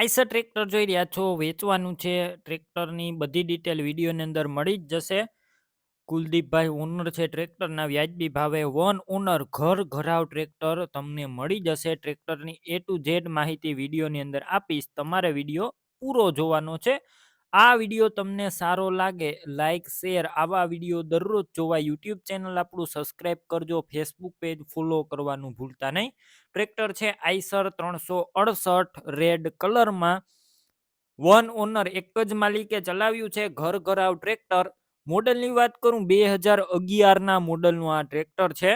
Eicher tractor જોઈ રહ્યા છો, વેચવાનું છે. ટ્રેક્ટરની બધી ડિટેલ વિડીયોની અંદર મળી જ જશે. કુલદીપભાઈ ઓનર છે ટ્રેક્ટરના, વ્યાજબી ભાવે વન ઓનર, ઘર ઘરાવ ટ્રેક્ટર તમને મળી જશે. ટ્રેક્ટરની એ ટુ ઝેડ માહિતી વિડીયોની અંદર આપીશ. તમારે વીડિયો પૂરો જોવાનો છે. આ વીડિયો તમને સારો લાગે લાઇક શેર આવા વીડિયો દરરોજ જોવા યુટ્યુબ ચેનલ આપણું સબસ્ક્રાઈબ કરજો, ફેસબુક પેજ ફોલો કરવાનું ભૂલતા નહીં. ટ્રેક્ટર છે આઈસર ત્રણસો અડસઠ, રેડ કલરમાં. વન ઓનર એક જ માલિકે ચલાવ્યું છે, ઘર ઘરાવ ટ્રેક્ટર. મોડલની વાત કરું, બે હજાર અગિયારના મોડલનું આ ટ્રેક્ટર છે.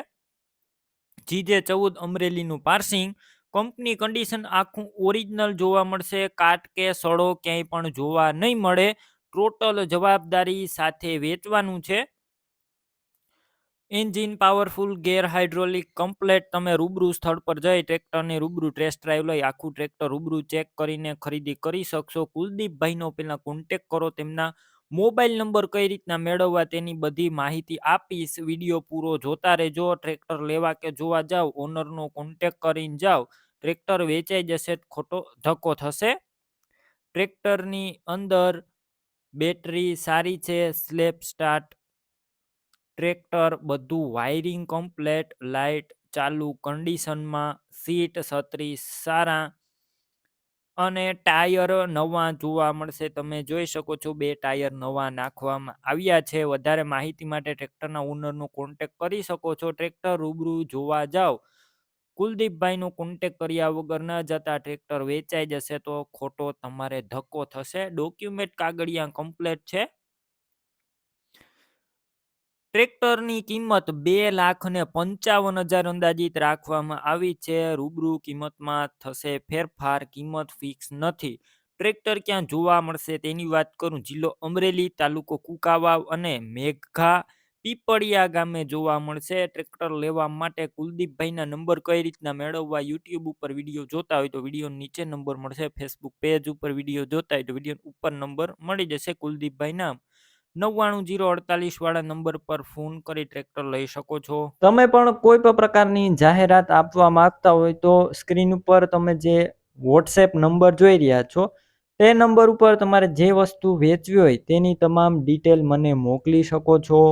જીજે ચૌદ અમરેલીનું પાર્સિંગ. કંપની કન્ડિશન આખું ઓરિજિનલ જોવા મળશે. કાટ કે સડો ક્યાંય પણ જોવા નહીં મળે. ટોટલ જવાબદારી સાથે વેચવાનું છે. Engine powerful gear hydraulic complete તમે રૂબરૂ સ્થળ પર જઈ ટ્રેક્ટરની રૂબરૂ ટેસ્ટ ડ્રાઈવ લઈ આખું ટ્રેક્ટર રૂબરૂ ચેક કરીને ખરીદી કરી શકશો. કુલદીપભાઈનો પહેલાં કોન્ટેક કરો. તેમના મોબાઈલ નંબર કઈ રીતના મેળવવા તેની બધી માહિતી આપીશ. વીડિયો પૂરો જોતા રહેજો. ટ્રેક્ટર લેવા કે જોવા જાઓ ઓનરનો કોન્ટેક કરીને જાઓ ટ્રેક્ટર વેચાઈ જશે ખોટો ધક્કો થશે? ટ્રેક્ટરની અંદર બેટરી સારી છે સ્લેપ સ્ટાર્ટ. ટ્રેક્ટર બધું વાયરિંગ કમ્પ્લેટ, લાઇટ ચાલુ, કન્ડિશનમાં સીટ છત્રી સારા. અને ટાયર નવા જોવા મળશે. તમે જોઈ શકો છો બે ટાયર નવા નાખવામાં આવ્યા છે. વધારે માહિતી માટે ટ્રેક્ટરના ઓનરનો કોન્ટેક કરી શકો છો. ટ્રેક્ટર રૂબરૂ જોવા જાઓ. કુલદીપભાઈનો કોન્ટેક કર્યા વગર ન જતા ટ્રેક્ટર વેચાઈ જશે તો ખોટો તમારે ધક્કો થશે? ડોક્યુમેન્ટ કાગળિયા કમ્પ્લેટ છે? ટ્રેક્ટરની કિંમત બે લાખ ને પંચાવન હજાર અંદાજિત રાખવામાં આવી છે. રૂબરૂ કિંમતમાં થશે ફેરફાર, કિંમત ફિક્સ નથી. ટ્રેક્ટર ક્યાં જોવા મળશે તેની વાત કરું? જિલ્લો અમરેલી, તાલુકો કુકાવાવ અને મેઘા પીપળિયા ગામે જોવા મળશે. ટ્રેક્ટર લેવા માટે કુલદીપભાઈના નંબર કઈ રીતના મેળવવા યુટ્યુબ ઉપર વીડિયો જોતા હોય તો વીડિયો નીચે નંબર મળશે. ફેસબુક પેજ ઉપર વીડિયો જોતા હોય તો વીડિયો ઉપર નંબર મળી જશે. કુલદીપભાઈના નવ્વાણું જીરો અડતાલીસ વાળા નંબર પર ફોન કરી ટ્રેક્ટર લઈ શકો છો. તમે પણ કોઈ પણ પ્રકારની જાહેરાત આપવા માંગતા હોય તો સ્ક્રીન ઉપર તમે જે વોટ્સએપ નંબર જોઈ રહ્યા છો, તે નંબર ઉપર તમારે જે વસ્તુ વેચવી હોય તેની તમામ ડિટેલ મને મોકલી શકો છો.